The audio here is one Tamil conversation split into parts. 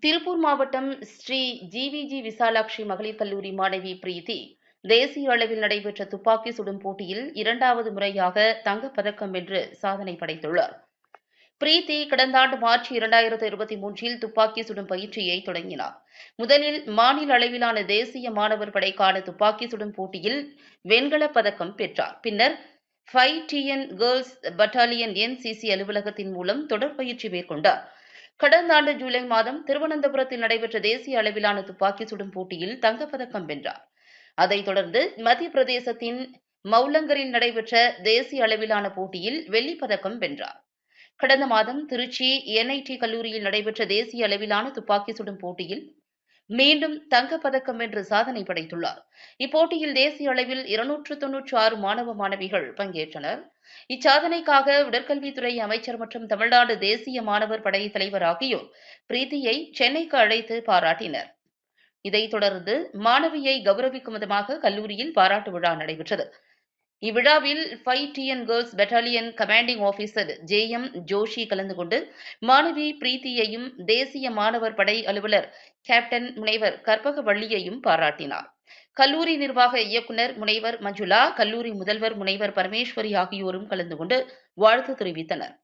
திருப்பூர் மாவட்டம் ஸ்ரீ ஜிவிஜி விசாலாட்சி மகளிர் கல்லூரி மாணவி பிரீத்தி தேசிய அளவில் நடைபெற்ற துப்பாக்கி சுடும் போட்டியில் இரண்டாவது முறையாக தங்கப்பதக்கம் வென்று சாதனை படைத்துள்ளார். பிரீத்தி கடந்த ஆண்டு மார்ச் இரண்டாயிரத்து இருபத்தி மூன்றில் துப்பாக்கி சுடும் பயிற்சியை தொடங்கினார். முதலில் மாநில அளவிலான தேசிய மாணவர் படைக்கான துப்பாக்கி சுடும் போட்டியில் வெண்கலப் பதக்கம் பெற்றார். பின்னர் five TN girls battalion NCC அலுவலகத்தின் மூலம் தொடர் பயிற்சி மேற்கொண்டார். கடந்த ஆண்டு ஜூலை மாதம் திருவனந்தபுரத்தில் நடைபெற்ற தேசிய அளவிலான துப்பாக்கி சுடும் போட்டியில் தங்கப்பதக்கம் வென்றார். அதைத் தொடர்ந்து மத்திய பிரதேசத்தின் மௌலங்கரில் நடைபெற்ற தேசிய அளவிலான போட்டியில் வெள்ளிப் பதக்கம் வென்றார். கடந்த மாதம் திருச்சி என்ஐடி கல்லூரியில் நடைபெற்ற தேசிய அளவிலான துப்பாக்கி சுடும் போட்டியில் மீண்டும் தங்கப்பதக்கம் வென்று சாதனை படைத்துள்ளார். இப்போட்டியில் தேசிய அளவில் இருநூற்று தொன்னூற்றி ஆறு மாணவ மாணவிகள் பங்கேற்றனர். இச்சாதனைக்காக உடற்கல்வித்துறை அமைச்சர் மற்றும் தமிழ்நாடு தேசிய மாணவர் படை தலைவர் ஆகியோர் பிரீத்தியை சென்னைக்கு அழைத்து பாராட்டினர். இதைத் தொடர்ந்து மாணவியை கௌரவிக்கும் விதமாக கல்லூரியில் பாராட்டு விழா நடைபெற்றது. இவ்விழாவில் five TN girls battalion commanding officer J M Joshi கலந்து கொண்டு மாணவி பிரீத்தியையும் தேசிய மாணவர் படை அலுவலர் கேப்டன் முனைவர் கற்பகவள்ளியையும் பாராட்டினார். கல்லூரி நிர்வாக இயக்குநர் முனைவர் மஞ்சுளா கல்லூரி முதல்வர் முனைவர் பரமேஸ்வரி ஆகியோரும் கலந்து கொண்டு வாழ்த்து தெரிவித்தனர்.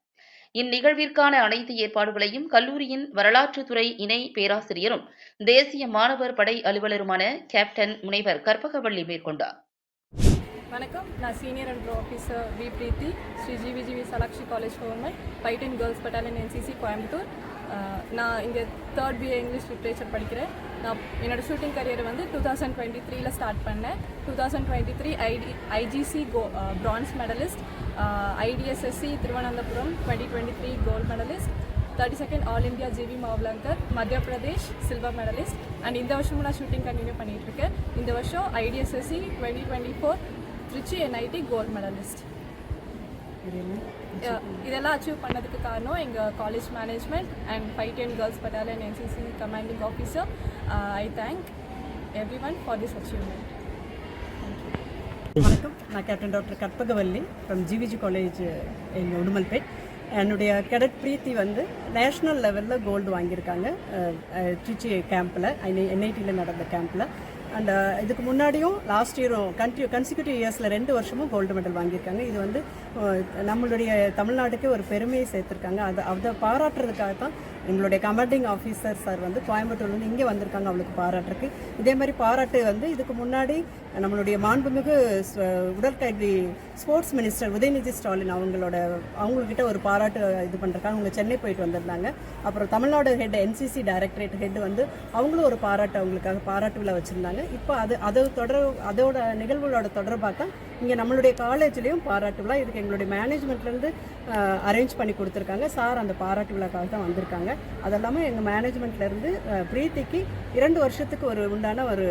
இந்நிகழ்விற்கான அனைத்து ஏற்பாடுகளையும் கல்லூரியின் வரலாற்றுத்துறை இணை பேராசிரியரும் தேசிய மாணவர் படை அலுவலருமான கேப்டன் முனைவர் கற்பகவள்ளி மேற்கொண்டார். வணக்கம். நான் senior and officer V Preethi Sri GVGV Salakshi college government bitten girls battalion NCC Coimbatore நான் இங்கே தேர்ட் பிஏ இங்கிலீஷ் லிட்ரேச்சர் படிக்கிறேன். நான் என்னோடய ஷூட்டிங் கரியர் வந்து டூ தௌசண்ட் டுவெண்ட்டி த்ரீல ஸ்டார்ட் பண்ணேன். Two thousand twenty three IT IGC go bronze medalist ITSSC Thiruvananthapuram twenty twenty three gold medalist thirty second all India GV Mavalankar Madhya Pradesh silver medallist and இந்த வருஷமும் நான் ஷூட்டிங் கண்டினியூ பண்ணிகிட்ருக்கேன் இந்த வருஷம் ITSSC twenty twenty four Trichy NIT gold medalist இதெல்லாம் அச்சீவ் பண்ணதுக்கு காரணம் எங்கள் college management and fight and girls battalion NCC commanding officer I thank everyone for this achievement வணக்கம். நான் captain doctor Karpagavalli from GVG college எங்கள் உடுமல்பேட். என்னுடைய கெடட் பிரீத்தி வந்து நேஷ்னல் லெவலில் கோல்டு வாங்கியிருக்காங்க. திருச்சி கேம்பில் என்ஐடியில் நடந்த கேம்பில் அண்ட் இதுக்கு முன்னாடியும் லாஸ்ட் இயரும் கன்டியூ கன்சிக்யூட்டிவ் இயர்ஸில் ரெண்டு வருஷமும் கோல்டு மெடல் வாங்கியிருக்காங்க. இது வந்து நம்மளுடைய தமிழ்நாட்டுக்கே ஒரு பெருமையை சேர்த்துருக்காங்க. அதை அதை பாராட்டுறதுக்காக தான் எங்களுடைய கமாண்டிங் ஆஃபீஸர் சார் வந்து கோயம்புத்தூர்லேருந்து இங்கே வந்திருக்காங்க அவளுக்கு பாராட்டுறதுக்கு. இதே மாதிரி பாராட்டு வந்து இதுக்கு முன்னாடி நம்மளுடைய மாண்புமிகு உடற்கல்வி ஸ்போர்ட்ஸ் மினிஸ்டர் உதயநிதி ஸ்டாலின் அவங்களோட அவங்கக்கிட்ட ஒரு பாராட்டு இது பண்ணுறாங்க அவங்க சென்னை போயிட்டு வந்திருந்தாங்க. அப்புறம் Tamil Nadu head NCC directorate head வந்து அவங்களும் ஒரு பாராட்டு அவங்களுக்காக பாராட்டு விழா வச்சுருந்தாங்க. இப்போ அது அது தொடர் அதோட நிகழ்வுகளோட தொடர்பாக தான் இங்கே நம்மளுடைய காலேஜ்லேயும் பாராட்டு விழா. இதுக்கு எங்களுடைய மேனேஜ்மெண்ட்லேருந்து அரேஞ்ச் பண்ணி கொடுத்துருக்காங்க. சார் அந்த பாராட்டு விழாக்காக தான் வந்திருக்காங்க. அதெல்லாமே எங்கள் மேனேஜ்மெண்ட்லேருந்து பிரீத்திக்கு இரண்டு வருஷத்துக்கு ஒரு உண்டான ஒரு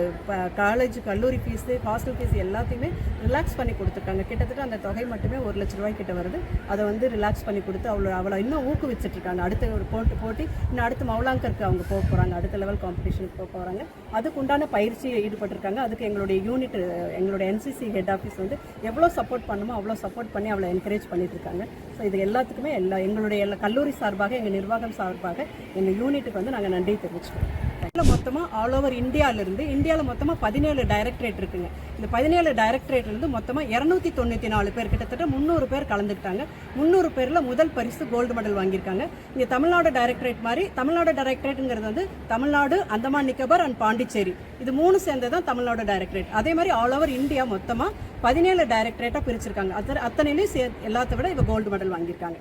காலேஜ் கல்லூரி ஃபீஸு ஹாஸ்டல் ஃபீஸ் எல்லாத்தையுமே ரிலாக்ஸ் பண்ணி கொடுத்துருக்காங்க. கிட்டத்தட்ட அந்த தொகை மட்டுமே ஒரு லட்ச ரூபாய் கிட்ட வருது. அதை வந்து ரிலாக்ஸ் பண்ணி கொடுத்து அவ்வளோ அவ்வளோ இன்னும் ஊக்குவிச்சிட்ருக்காங்க அடுத்த ஒரு போட்டி போட்டி இன்னும் அடுத்து மௌலாங்கருக்கு அவங்க போக போகிறாங்க அடுத்த லெவல் காம்படிஷனுக்கு போக போகிறாங்க அதுக்கு உண்டான பயிற்சியை ஈடுபட்டிருக்காங்க. அதுக்கு எங்களுடைய யூனிட் எங்களுடைய என்சிசி ஹெட் ஆஃபீஸ் வந்து எவ்வளோ சப்போர்ட் பண்ணுமோ அவ்வளோ சப்போர்ட் பண்ணி அவளை என்கரேஜ் பண்ணிட்டு இருக்காங்க ஸோ இது எல்லாத்துக்குமே எல்லா எங்களுடைய எல்லா கல்லூரி சார்பாக எங்கள் நிர்வாகம் சார்பாக எங்கள் யூனிட்டுக்கு வந்து நாங்கள் நன்றி தெரிவிச்சுக்கிறோம். இதில் மொத்தமாக ஆல் ஓவர் இந்தியாவிலிருந்து இந்தியாவில் மொத்தமாக பதினேழு டைரக்டரேட் இருக்குங்க. இந்த பதினேழு டைரக்டரேட்லேருந்து மொத்தமாக இரநூத்தி தொண்ணூற்றி நாலு பேர் கிட்டத்தட்ட முந்நூறு பேர் கலந்துக்கிட்டாங்க. முந்நூறு பேரில் முதல் பரிசு கோல்டு மெடல் வாங்கியிருக்காங்க. இங்கே தமிழ்நாடு டைரக்டரேட் மாதிரி தமிழ்நாடு டைரக்டரேட்டுங்கிறது வந்து தமிழ்நாடு அந்தமான் நிக்கோபார் அண்ட் பாண்டிச்சேரி. இது மூணு சேர்ந்தது தான் தமிழ்நாடு டைரக்டரேட் அதே மாதிரி ஆல் ஓவர் இந்தியா மொத்தமாக பதினேழு டைரக்டரேட்டாக பிரிச்சிருக்காங்க. அத்தனை அத்தனையிலையும் சே எல்லாத்த விட இப்போ கோல்டு மெடல் வாங்கியிருக்காங்க.